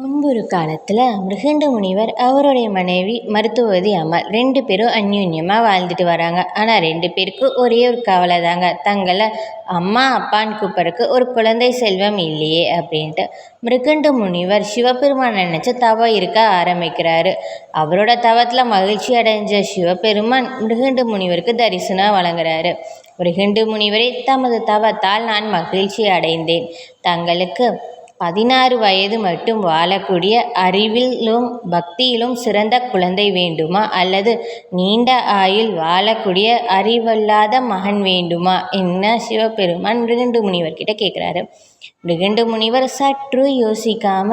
முன்பொரு காலத்தில் மிருகண்ட முனிவர் அவருடைய மனைவி மருத்துவதி அம்மாள் ரெண்டு பேரும் அந்யோன்யமாக வாழ்ந்துட்டு வராங்க. ஆனால் ரெண்டு பேருக்கும் ஒரே ஒரு கவலை தாங்க. தங்களை அம்மா அப்பான்னு கூப்பிட்றக்கு ஒரு குழந்தை செல்வம் இல்லையே அப்படின்ட்டு மிருகண்ட முனிவர் சிவபெருமான் நினச்சி தவம் இருக்க ஆரம்பிக்கிறாரு. அவரோட தவத்தில் மகிழ்ச்சி அடைஞ்ச சிவபெருமான் மிருகண்ட முனிவருக்கு தரிசனம் வழங்குறாரு. மிருகண்டு முனிவரே தமது தவத்தால் நான் மகிழ்ச்சி அடைந்தேன். தங்களுக்கு பதினாறு வயது மட்டும் வாழக்கூடிய அறிவிலும் பக்தியிலும் சிறந்த குழந்தை வேண்டுமா? அல்லது நீண்ட ஆயுள் வாழக்கூடிய அறிவல்லாத மகன் வேண்டுமா? என்ன சிவபெருமான் மிருகண்டு முனிவர்கிட்ட கேட்குறாரு. மிருகண்டு முனிவர் சற்று யோசிக்காம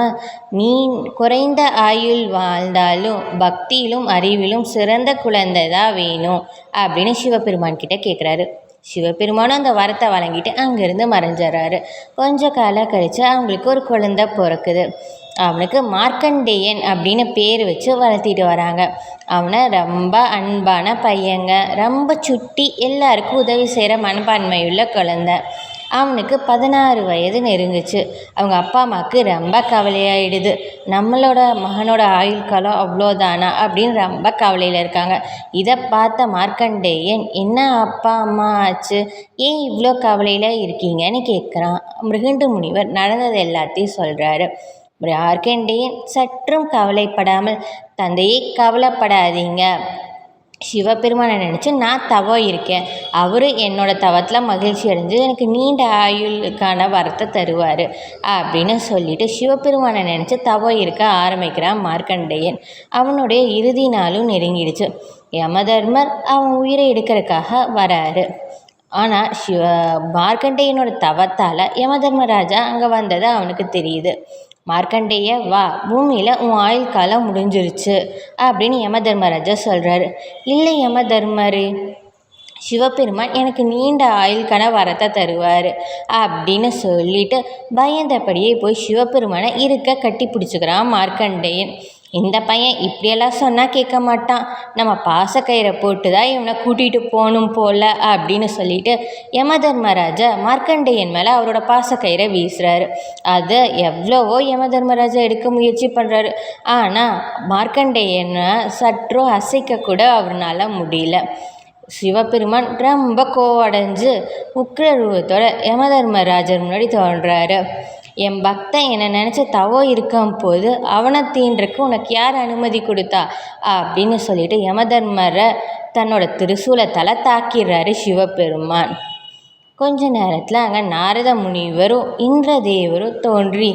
நீ குறைந்த ஆயுள் வாழ்ந்தாலும் பக்தியிலும் அறிவிலும் சிறந்த குழந்தை தான் வேணும் அப்படின்னு சிவபெருமான் கிட்ட கேட்குறாரு. சிவபெருமானும் அந்த வரத்தை வழங்கிட்டு அங்கேருந்து மறைஞ்சிடறாரு கொஞ்ச காலம் கழித்து அவங்களுக்கு ஒரு குழந்த பிறக்குது. அவனுக்கு மார்க்கண்டேயன் அப்படின்னு பேர் வச்சு வளர்த்திட்டு வராங்க. அவனை ரொம்ப அன்பான பையங்க. ரொம்ப சுட்டி எல்லாருக்கும் உதவி செய்கிற மனப்பான்மையுள்ள குழந்த. அவனுக்கு பதினாறு வயது நெருங்குச்சு. அவங்க அப்பா அம்மாவுக்கு ரொம்ப கவலையாயிடுது. நம்மளோட மகனோட ஆயுள் காலம் அவ்வளோதானா அப்படின்னு ரொம்ப கவலையில் இருக்காங்க. இதை பார்த்த மார்க்கண்டேயன் என்ன அப்பா அம்மா ஆச்சு? ஏன் இவ்வளோ கவலையில் இருக்கீங்கன்னு கேட்குறான் மிருகண்டு முனிவர் நடந்தது எல்லாத்தையும் சொல்கிறாரு மார்க்கண்டேயன் சற்றும் கவலைப்படாமல் தந்தையே கவலைப்படாதீங்க. சிவபெருமானை நினச்சி நான் தவம் இருக்கேன் அவர் என்னோடய தவத்தில் மகிழ்ச்சி அடைஞ்சு எனக்கு நீண்ட ஆயுளுக்கான வரத்தை தருவார் அப்படின்னு சொல்லிட்டு சிவபெருமானை நினச்சி தவம் இருக்க ஆரம்பிக்கிறான் மார்க்கண்டேயன். அவனுடைய இறுதி நாளும் நெருங்கிடுச்சு. யமதர்மர் அவன் உயிரை எடுக்கிறதுக்காக வராரு. ஆனால் சிவ மார்க்கண்டேயனோட தவத்தால் யமதர்மராஜா அங்கே வந்தது அவனுக்கு தெரியுது. மார்க்கண்டேய வா பூமியில் உன் ஆயுள் காலம் முடிஞ்சிருச்சு அப்படின்னு யம தர்மராஜா சொல்கிறாரு இல்லை யம தர்மரு சிவபெருமான் எனக்கு நீண்ட ஆயுள் வரத்தை தருவார் அப்படின்னு சொல்லிட்டு பயந்தபடியே போய் சிவபெருமானை இருக்க கட்டி பிடிச்சிக்கிறான் மார்க்கண்டேயன். இந்த பையன் இப்படியெல்லாம் சொன்னால் கேட்க மாட்டான். நம்ம பாசக்கயிறை போட்டு தான் இவனை கூட்டிகிட்டு போகணும் போல் அப்படின்னு சொல்லிட்டு யம தர்மராஜா மார்க்கண்டேயன் மேலே அவரோட பாசக்கயிறை வீசுகிறாரு அது எவ்வளவோ யம தர்மராஜா எடுக்க முயற்சி பண்ணுறாரு ஆனால் மார்க்கண்டேயனை சற்றும் அசைக்க கூட அவரால் முடியல. சிவபெருமான் ரொம்ப கோவடைஞ்சு உக்ரரூபத்தோட யமதர்மராஜர் முன்னாடி தோன்றாரு. என் பக்தன் என்னை நினச்சி தவோ இருக்கும் போது அவனை தீன்றக்கு உனக்கு யார் அனுமதி கொடுத்தா? அப்படின்னு சொல்லிட்டு யமதர்மரை தன்னோட திரிசூலத்தால் தாக்கிடுறாரு சிவபெருமான். கொஞ்ச நேரத்தில் அங்கே நாரத முனிவரும் இந்திரதேவரும் தோன்றி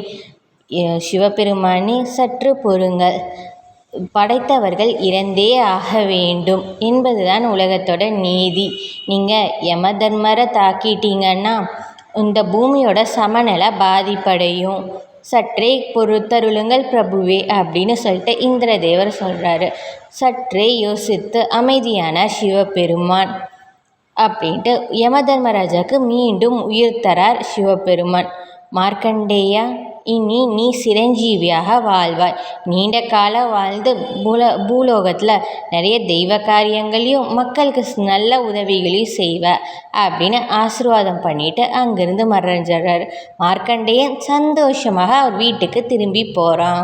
சிவபெருமானே சற்று பொறுங்கள். படைத்தவர்கள் இறந்தே ஆக வேண்டும் என்பதுதான் உலகத்தோட நீதி. நீங்கள் யம தர்மரை தாக்கிட்டீங்கன்னா இந்த பூமியோட சமநிலை பாதிப்படையும். சற்றே பொறுத்தருளுங்கள் பிரபுவே அப்படின்னு சொல்லிட்டு இந்திரதேவர் சொல்கிறாரு சற்றே யோசித்து அமைதியான சிவபெருமான் அப்படின்ட்டு யம தர்மராஜாவுக்கு மீண்டும் உயிர் தரார் சிவபெருமான். மார்க்கண்டேயா இனி நீ சிரஞ்சீவியாக வாழ்வாய். நீண்ட காலம் வாழ்ந்து பூல பூலோகத்தில் நிறைய தெய்வ காரியங்களையும் மக்களுக்கு நல்ல உதவிகளையும் செய்வ அப்படின்னு ஆசீர்வாதம் பண்ணிட்டு அங்கேருந்து மறைஞ்சிடுறாரு மார்க்கண்டேயன் சந்தோஷமாக அவர் வீட்டுக்கு திரும்பி போகிறான்